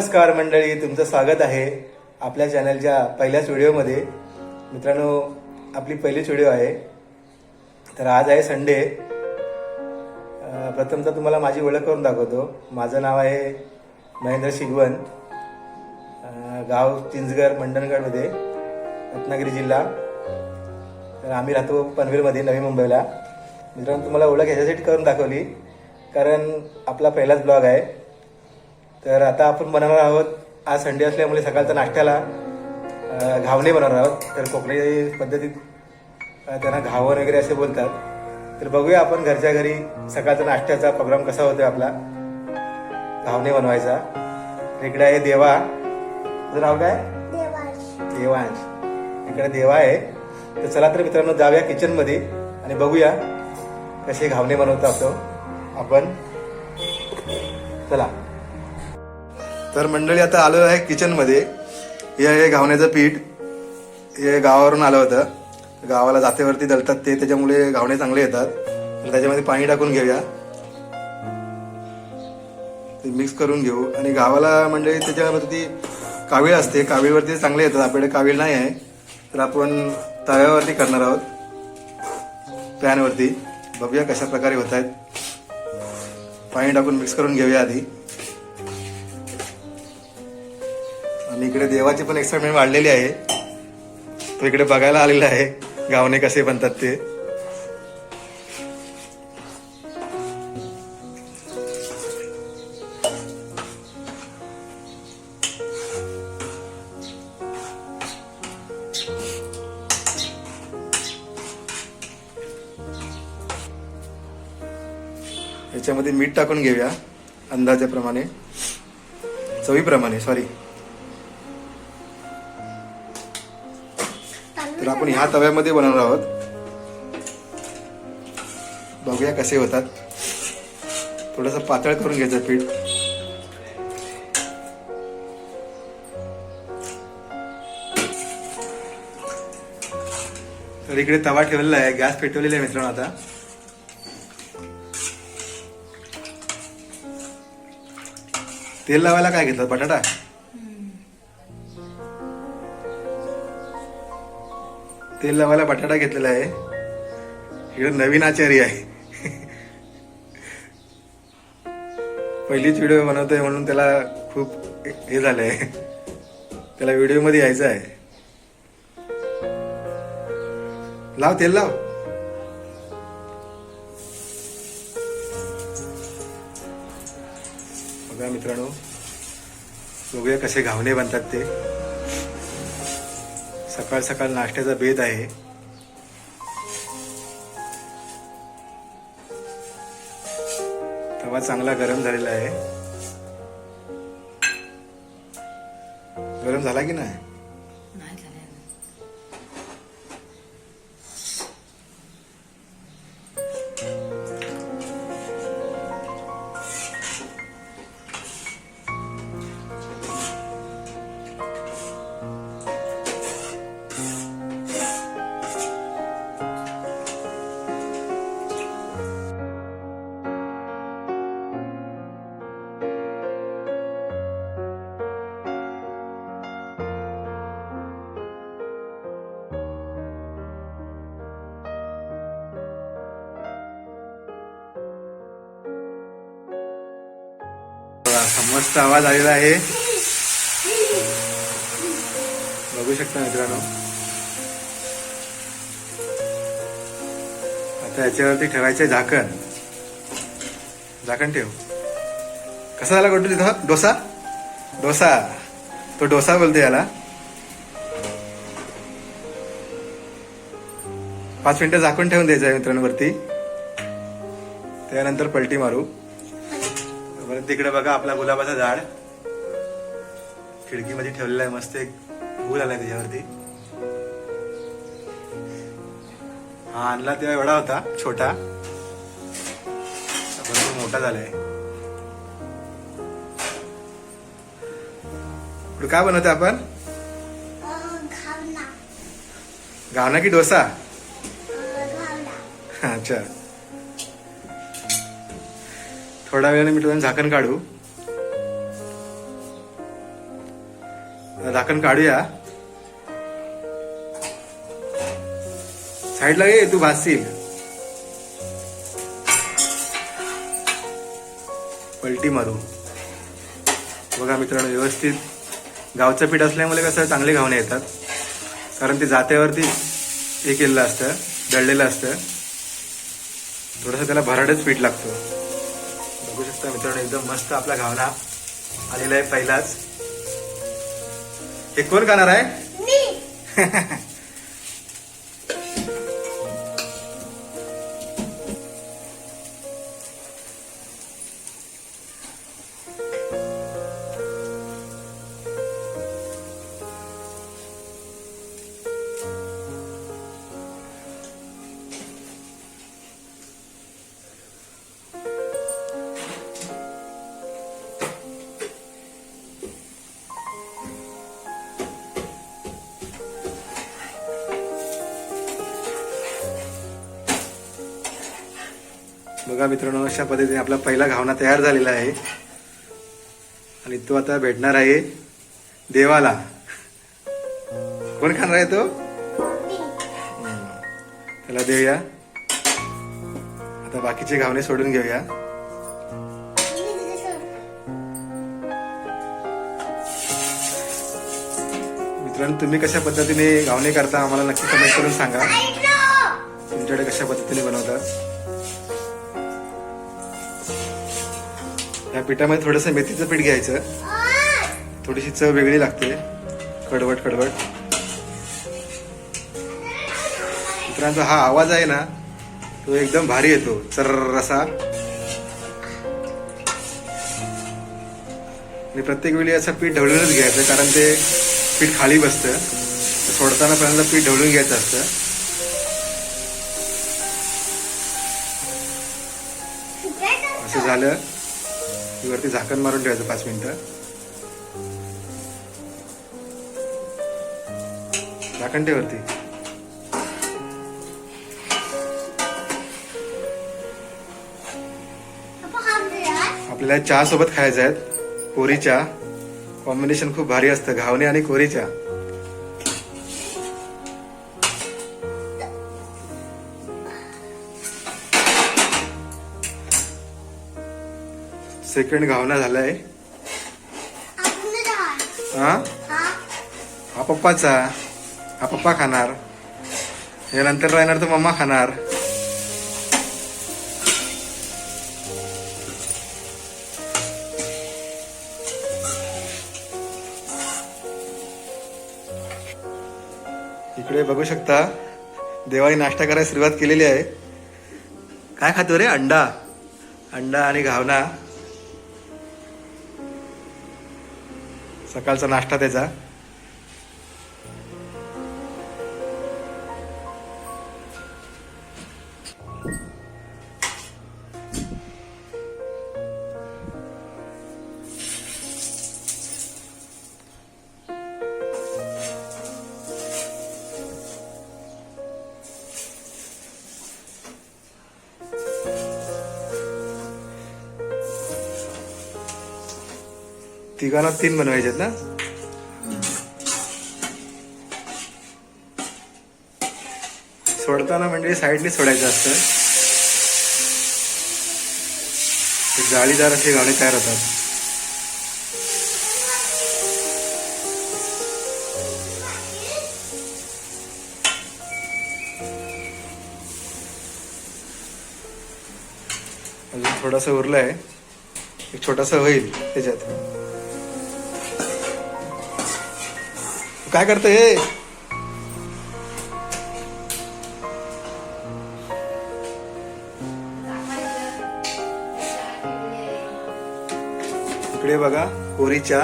नमस्कार मंडळी तुमचं स्वागत आहे आपल्या चॅनलच्या पहिल्याच व्हिडिओमध्ये. मित्रांनो आपली पहिलीच व्हिडिओ आहे. तर आज आहे संडे. प्रथमतः तुम्हाला माझी ओळख करून दाखवतो. माझं नाव आहे महेंद्र शिगवन गाव चिंचगर मंडणगडमध्ये रत्नागिरी जिल्हा. तर आम्ही राहतो पनवेलमध्ये नवी मुंबईला. मित्रांनो तुम्हाला ओळख ह्याच्यासाठी करून दाखवली. कारण आपला पहिलाच ब्लॉग आहे. तर आता आपण बनवणार आहोत. आज संडे असल्यामुळे सकाळच्या नाश्त्याला घावणे बनवणार आहोत. तर कोकणी पद्धतीत त्यांना घावन वगैरे असे बोलतात. तर बघूया आपण घरच्या घरी सकाळचा नाश्त्याचा प्रोग्राम कसा होतोय आपला. घावणे बनवायचा. इकडे आहे देवा. तुझं नाव काय? देवांश. इकडे देवा आहे. तर चला तर मित्रांनो जाऊया किचनमध्ये आणि बघूया कसे घावणे बनवतो आपण. चला. तर मंडळी आता आलो आहे किचनमध्ये हे हे घावण्याचं पीठ. हे गावावरून आलं होतं. गावाला जातेवरती दळतात ते त्याच्यामुळे घावणे चांगले येतात. त्याच्यामध्ये पाणी टाकून घेऊया. ते मिक्स करून घेऊ. आणि गावाला मंडळी त्याच्यावरती कावीळ असते. कावीळवरती चांगले येतात. आपल्याकडे कावीळ नाही आहे. तर आपण तव्यावरती करणार आहोत. पॅनवरती बघूया कशा प्रकारे होत आहेत. पाणी टाकून मिक्स करून घेऊया आधी. आणि इकडे देवाची पण एक्साइटमेंट वाढलेली आहे. तो इकडे बघायला आलेला आहे. गावणे कसे बनतात ते. याच्यामध्ये मीठ टाकून घेऊया अंदाजाप्रमाणे. चवीप्रमाणे सॉरी तर आपण ह्या तव्यामध्ये बनवणार आहोत. बघूया कसे होतात. थोडस पातळ करून घ्यायचं पीठ. तर इकडे तवा ठेवलेला आहे. गॅस पेटवलेला आहे मित्रांनो आता. तेल लावायला काय घेतलं? बटाटा? तेल लावायला बटाटा घेतलेला आहे. इकडे नवीन आचारी आहे. पहिलीच व्हिडिओ बनवतोय म्हणून त्याला खूप हे झालंय. त्याला व्हिडिओमध्ये यायचं आहे. लाव तेल लाव. बघा मित्रांनो बघूया कसे घावणे बनतात ते. सकाळ सकाळ नाश्त्याचा बेद आहे. तवा चांगला गरम झालेला आहे. गरम झाला की नाही? बघा, मस्त आवाज आलेला आहे. बघू शकता मित्रांनो. आता याच्यावरती ठेवायचे झाकण. झाकण ठेव. कसा झाला कोणतो तिथं? डोसा? डोसा. तो डोसा बोलतो याला. पाच मिनिटं झाकून ठेवून द्यायचं आहे मित्रांवरती त्यानंतर पलटी मारू. परत तिकडे बघा आपला गुलाबाचा झाड. खिडकीमध्ये ठेवलेला आहे मस्त एक फूल आलाय त्याच्यावरती. हा आणला तेव्हा एवढा होता छोटा. भरपूर मोठा झालाय. काय बनवतो आपण? घावना. की डोसा? अच्छा. थोड्या वेळाने मित्रांनो झाकण काढू. झाकण काढूया. साईडला ये तू भासशील. पलटी मारू. बघा मित्रांनो व्यवस्थित. गावचं पीठ असल्यामुळे कसं चांगले घावणे येतात. कारण ते जात्यावरती हे केलेलं असतं दळलेलं असतं. थोडंसं त्याला भराडच पीठ लागतं. बघू शकता मित्रांनो एकदम मस्त आपला घावना आलेला आहे पहिलाच. हे कोण खाणार आहे? बघा मित्रांनो अशा पद्धतीने आपला पहिला घावना तयार झालेला आहे. आणि तो आता भेटणार आहे देवाला. कोण खाणार आहे तो? त्याला देऊया. आता बाकीचे घावणे सोडून घेऊया. मित्रांनो तुम्ही कशा पद्धतीने घावणे करता आम्हाला नक्की कमेंट करून सांगा. तुमच्याकडे कशा पद्धतीने बनवतात? या पिठामध्ये थोडस मेथीचं पीठ घ्यायचं. थोडीशी चव वेगळी लागते. कडवट कडवट. मित्रांचा हा आवाज आहे ना तो एकदम भारी येतो. चर्र असा आणि प्रत्येक वेळी असं पीठ ढवळूनच घ्यायचं कारण ते पीठ खाली बसतं. सोडताना पहिल्यांदा पीठ ढवळून घ्यायचं असतं. असं झालं. ती वरती झाकण मारून ठेवायचं पाच मिनिटं. झाकण ठेवरती आपल्याला चहा सोबत खायचं आहेत कोरी चहा कॉम्बिनेशन खूप भारी असतं. घावणे आणि कोरी चहा सेकंड घावना झालाय. हा? हा पप्पाचा. हा पप्पा खाणार. यानंतर राहणार तर मम्मा खाणार. इकडे बघू शकता देवाळी नाश्ता करायला सुरुवात केलेली आहे. काय खातो रे? अंडा. अंडा आणि घावना. सकाळचा नाश्ता त्याचा. तिघांना तीन बनवायचे आहेत ना? सोडताना म्हणजे साईडने सोडायचं असतं. जाळीदार असे गाणे तयार होतात. अजून थोडासा उरला आहे एक छोटासा होईल त्याच्यात. काय करते हे? इकडे बघा कोरीच्या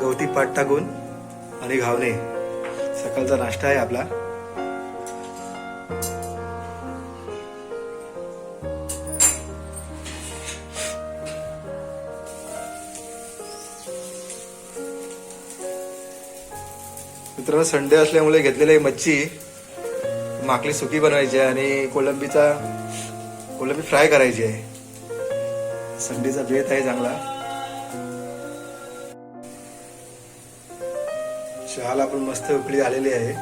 गवती पाट टाकून आणि घावणे. सकाळचा नाश्ता आहे आपला. मित्रांनो संडे असल्यामुळे घेतलेली आहे मच्छी माकली सुकी बनवायची आहे आणि कोलंबीचा कोलंबी फ्राय करायची आहे. संडेचा बेत आहे चांगला. चहाला आपण मस्त उकळी आलेली आहे.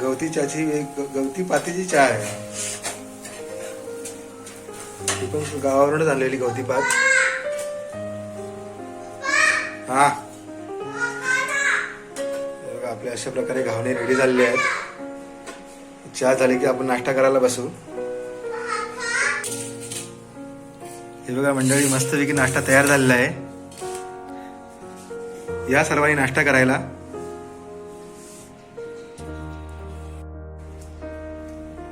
गवती चहाची एक गवती पातीची चहा आहे. ती पण गावावरूनच आणलेली गवती पात. हा. अशा प्रकारे घावणे रेडी झालेले आहेत. चहा झाली की आपण नाश्ता करायला बसू. हे बघा मंडळी मस्तपैकी नाश्ता तयार झालेला आहे. या सर्वांनी नाश्ता करायला.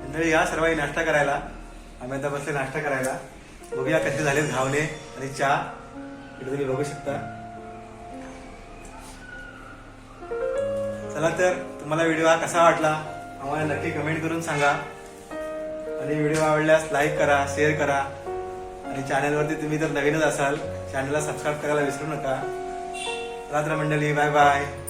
मंडळी या सर्वांनी नाश्ता करायला. आम्ही आता बसले नाश्ता करायला. बघूया कसे झाले घावणे आणि चहा. इकडे तुम्ही बघू शकता. चला तर तुम्हाला व्हिडिओ हा कसा वाटला? आम्हाला नक्की कमेंट करून सांगा. आणि व्हिडिओ आवडल्यास लाईक करा शेअर करा. आणि चॅनलवरती तुम्ही जर नवीनच असाल चॅनलला सबस्क्राईब करायला विसरू नका. रात्र मंडळी बाय बाय बाय बाय